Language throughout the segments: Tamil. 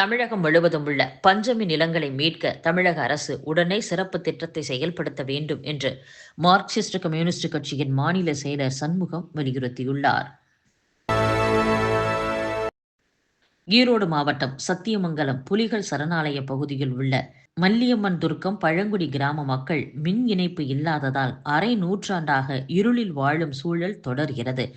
தமிழகம் முழுவதும் உள்ள பஞ்சமி நிலங்களை மீட்க தமிழக அரசு உடனே சிறப்பு திட்டத்தை செயல்படுத்த வேண்டும் என்று மார்க்சிஸ்ட் கம்யூனிஸ்ட் கட்சியின் மாநில செயலர் சண்முகம் வலியுறுத்தியுள்ளார். ஈரோடு மாவட்டம் சத்தியமங்கலம் புலிகள் சரணாலய பகுதியில் உள்ள மல்லியம்மன் துர்க்கம் பழங்குடி கிராம மக்கள் மின் இணைப்பு இல்லாததால் அரை நூற்றாண்டாக இருளில் வாழும் சூழல் தொடர்கிறது.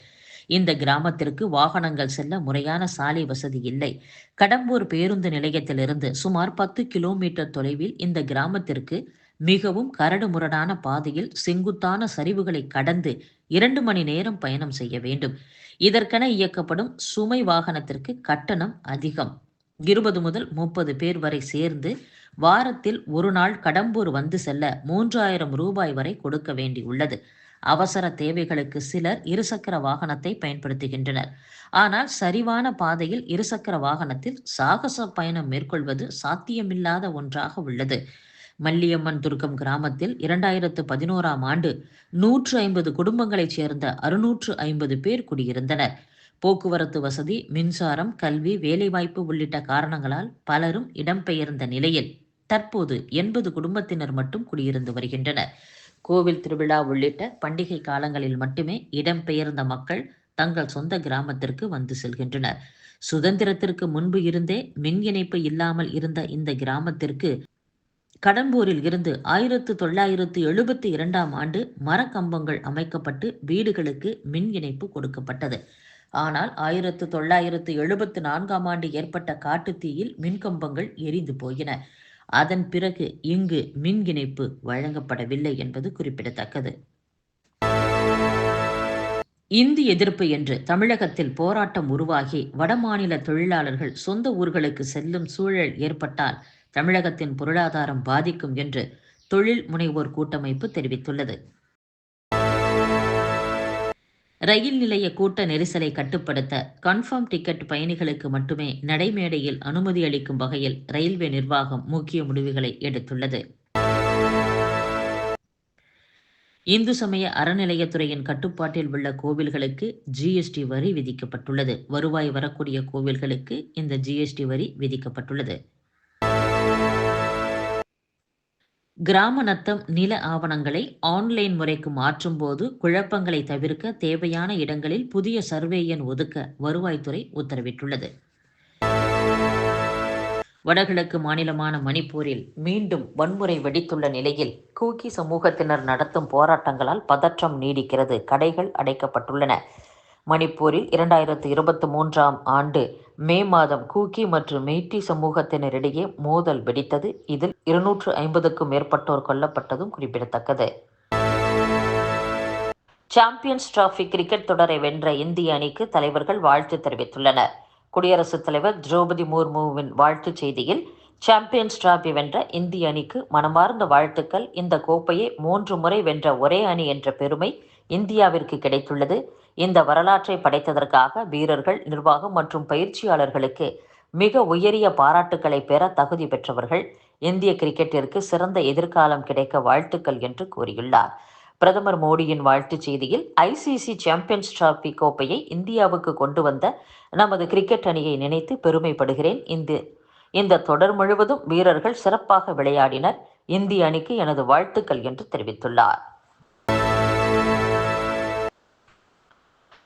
இந்த கிராமத்திற்கு வாகனங்கள் செல்ல முறையான சாலை வசதி இல்லை. கடம்பூர் பேருந்து நிலையத்திலிருந்து சுமார் பத்து கிலோமீட்டர் தொலைவில் இந்த கிராமத்திற்கு மிகவும் கரடுமுரடான பாதையில் செங்குத்தான சரிவுகளை கடந்து இரண்டு மணி நேரம் பயணம் செய்ய வேண்டும். இதற்கென இயக்கப்படும் சுமை வாகனத்திற்கு கட்டணம் அதிகம். இருபது முதல் முப்பது பேர் வரை சேர்ந்து வாரத்தில் ஒரு நாள் கடம்பூர் வந்து செல்ல மூன்றாயிரம் ரூபாய் வரை கொடுக்க வேண்டியுள்ளது. அவசர தேவைகளுக்கு சிலர் இருசக்கர வாகனத்தை பயன்படுத்துகின்றனர். ஆனால் சரிவான பாதையில் இருசக்கர வாகனத்தில் சாகச பயணம் மேற்கொள்வது சாத்தியமில்லாத ஒன்றாக உள்ளது. மல்லியம்மன் துர்க்கம் கிராமத்தில் இரண்டாயிரத்து பதினோராம் ஆண்டு நூற்று ஐம்பது குடும்பங்களைச் சேர்ந்த அறுநூற்று ஐம்பது பேர் குடியிருந்தனர். போக்குவரத்து வசதி மின்சாரம் கல்வி வேலைவாய்ப்பு உள்ளிட்ட காரணங்களால் பலரும் இடம்பெயர்ந்த நிலையில் தற்போது எண்பது குடும்பத்தினர் மட்டும் குடியிருந்து வருகின்றனர். கோவில் திருவிழா உள்ளிட்ட பண்டிகை காலங்களில் மட்டுமே இடம்பெயர்ந்த மக்கள் தங்கள் சொந்த கிராமத்திற்கு வந்து செல்கின்றனர். சுதந்திரத்திற்கு முன்பு இருந்தே மின் இணைப்பு இல்லாமல் இருந்த இந்த கிராமத்திற்கு கடம்பூரில் இருந்து ஆயிரத்து தொள்ளாயிரத்து எழுபத்தி இரண்டாம் ஆண்டு மரக்கம்பங்கள் அமைக்கப்பட்டு வீடுகளுக்கு மின் இணைப்பு கொடுக்கப்பட்டது. ஆனால் ஆயிரத்து தொள்ளாயிரத்து எழுபத்து நான்காம் ஆண்டு ஏற்பட்ட காட்டுத்தீயில் மின்கம்பங்கள் எரிந்து போயின. அதன் பிறகு இங்கு மின் இணைப்பு வழங்கப்படவில்லை என்பது குறிப்பிடத்தக்கது. இந்தி எதிர்ப்பு என்று தமிழகத்தில் போராட்டம் உருவாகி வடமாநில தொழிலாளர்கள் சொந்த ஊர்களுக்கு செல்லும் சூழல் ஏற்பட்டால் தமிழகத்தின் பொருளாதாரம் பாதிக்கும் என்று தொழில் முனைவோர் கூட்டமைப்பு தெரிவித்துள்ளது. ரயில் நிலைய கூட்ட நெரிசலை கட்டுப்படுத்த கன்ஃபார்ம் டிக்கெட் பயணிகளுக்கு மட்டுமே நடைமேடையில் அனுமதி அளிக்கும் வகையில் ரயில்வே நிர்வாகம் முக்கிய முடிவுகளை எடுத்துள்ளது. இந்து சமய அறநிலையத்துறையின் கட்டுப்பாட்டில் உள்ள கோவில்களுக்கு ஜிஎஸ்டி வரி விதிக்கப்பட்டுள்ளது. வருவாய் வரக்கூடிய கோவில்களுக்கு இந்த ஜிஎஸ்டி வரி விதிக்கப்பட்டுள்ளது. கிராம நத்தம் நில ஆவணங்களை ஆன்லைன் முறைக்கு மாற்றும் போது குழப்பங்களை தவிர்க்க தேவையான இடங்களில் புதிய சர்வே எண் ஒதுக்க வருவாய்த்துறை உத்தரவிட்டுள்ளது. வடகிழக்கு மாநிலமான மணிப்பூரில் மீண்டும் வன்முறை வெடித்துள்ள நிலையில் கூக்கி சமூகத்தினர் நடத்தும் போராட்டங்களால் பதற்றம் நீடிக்கிறது. கடைகள் அடைக்கப்பட்டுள்ளன. மணிப்பூரில் இரண்டாயிரத்து இருபத்தி மூன்றாம் ஆண்டு மே மாதம் கூக்கி மற்றும் மெய்டி சமூகத்தினரிடையே மோதல் வெடித்தது. இதில் இருநூற்று ஐம்பதுக்கும் மேற்பட்டோர் கொல்லப்பட்டதும் குறிப்பிடத்தக்கது. சாம்பியன்ஸ் டிராஃபி கிரிக்கெட் தொடரை வென்ற இந்திய அணிக்கு தலைவர்கள் வாழ்த்து தெரிவித்துள்ளனர். குடியரசுத் தலைவர் திரௌபதி முர்முவின் வாழ்த்துச் செய்தியில் சாம்பியன்ஸ் டிராபி வென்ற இந்திய அணிக்கு மனமார்ந்த வாழ்த்துக்கள். இந்த கோப்பையை மூன்று முறை வென்ற ஒரே அணி என்ற பெருமை இந்தியாவிற்கு கிடைத்துள்ளது. இந்த வரலாற்றை படைத்ததற்காக வீரர்கள் நிர்வாகம் மற்றும் பயிற்சியாளர்களுக்கு மிக உயரிய பாராட்டுக்களை பெற தகுதி பெற்றவர்கள் இந்திய கிரிக்கெட்டிற்கு சிறந்த எதிர்காலம் கிடைக்க வாழ்த்துக்கள் என்று கூறியுள்ளார். பிரதமர் மோடியின் வாழ்த்துச் செய்தியில் ஐசிசி சாம்பியன்ஸ் டிராபி கோப்பையை இந்தியாவுக்கு கொண்டு வந்த நமது கிரிக்கெட் அணியை நினைத்து பெருமைப்படுகிறேன். இந்த இந்த தொடர் முழுவதும் வீரர்கள் சிறப்பாக விளையாடினர். இந்திய அணிக்கு எனது வாழ்த்துக்கள் என்று தெரிவித்துள்ளார்.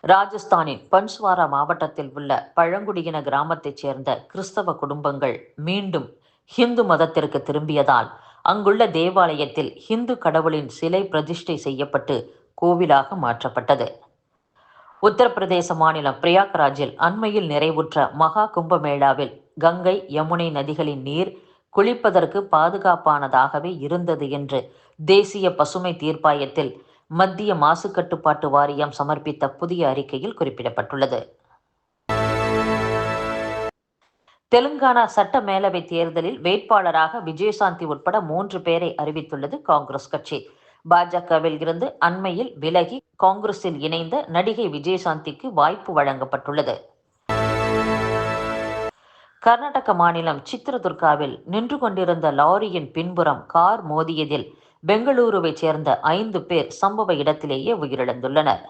ராஜஸ்தானின் பன்ஸ்வாரா மாவட்டத்தில் உள்ள பழங்குடியின கிராமத்தைச் சேர்ந்த கிறிஸ்தவ குடும்பங்கள் மீண்டும் ஹிந்து மதத்திற்கு திரும்பியதால் அங்குள்ள தேவாலயத்தில் ஹிந்து கடவுளின் சிலை பிரதிஷ்டை செய்யப்பட்டு கோவிலாக மாற்றப்பட்டது. உத்தரப்பிரதேச மாநிலம் பிரயாக்ராஜில் அண்மையில் நிறைவுற்ற மகா கும்பமேளாவில் கங்கை யமுனை நதிகளின் நீர் குளிப்பதற்கு பாதுகாப்பானதாகவே இருந்தது என்று தேசிய பசுமை தீர்ப்பாயத்தில் மத்திய மாசு கட்டுப்பாட்டு வாரியம் சமர்ப்பித்த புதிய அறிக்கையில் குறிப்பிடப்பட்டுள்ளது. தெலுங்கானா சட்ட மேலவை தேர்தலில் வேட்பாளராக விஜயசாந்தி உட்பட மூன்று பேரை அறிவித்துள்ளது காங்கிரஸ் கட்சி. பாஜகவில் இருந்து அண்மையில் விலகி காங்கிரஸில் இணைந்த நடிகை விஜயசாந்திக்கு வாய்ப்பு வழங்கப்பட்டுள்ளது. கர்நாடக மாநிலம் சித்ரதுர்காவில் நின்று கொண்டிருந்த லாரியின் பின்புறம் கார் மோதியதில் பெங்களூருவைச் சேர்ந்த ஐந்து பேர் சம்பவ இடத்திலேயே உயிரிழந்துள்ளனர்.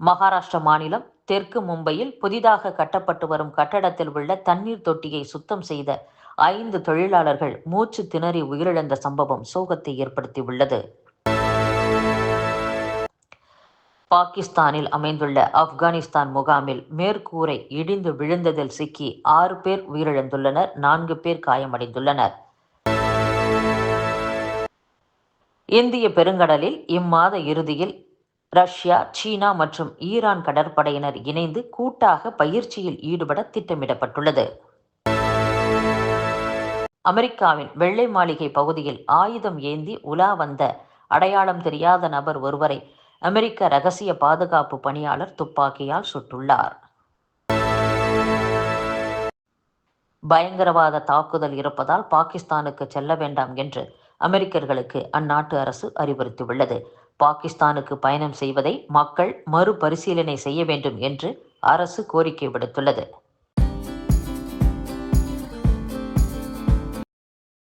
மகாராஷ்டிர மாநிலம் தெற்கு மும்பையில் புதிதாக கட்டப்பட்டு வரும் கட்டடத்தில் உள்ள தண்ணீர் தொட்டியை சுத்தம் செய்த ஐந்து தொழிலாளர்கள் மூச்சு திணறி உயிரிழந்த சம்பவம் சோகத்தை ஏற்படுத்தியுள்ளது. பாகிஸ்தானில் அமைந்துள்ள ஆப்கானிஸ்தான் முகாமில் மேற்கூரை இடிந்து விழுந்ததில் சிக்கி ஆறு பேர் உயிரிழந்துள்ளனர் நான்கு பேர் காயமடைந்துள்ளனர். இந்திய பெருங்கடலில் இம்மாத இறுதியில் ரஷ்யா சீனா மற்றும் ஈரான் கடற்படையினர் இணைந்து கூட்டாக பயிற்சியில் ஈடுபட திட்டமிடப்பட்டுள்ளது. அமெரிக்காவின் வெள்ளை மாளிகை பகுதியில் ஆயுதம் ஏந்தி உலா வந்த அடையாளம் தெரியாத நபர் ஒருவரை அமெரிக்க ரகசிய பாதுகாப்பு பணியாளர் துப்பாக்கியால் சுட்டுள்ளார். பயங்கரவாத தாக்குதல் இருப்பதால் பாகிஸ்தானுக்கு செல்ல வேண்டாம் என்று அமெரிக்கர்களுக்கு அந்நாட்டு அரசு அறிவுறுத்தியுள்ளது. பாகிஸ்தானுக்கு பயணம் செய்வதை மக்கள் மறுபரிசீலனை செய்ய வேண்டும் என்று அரசு கோரிக்கை விடுத்துள்ளது.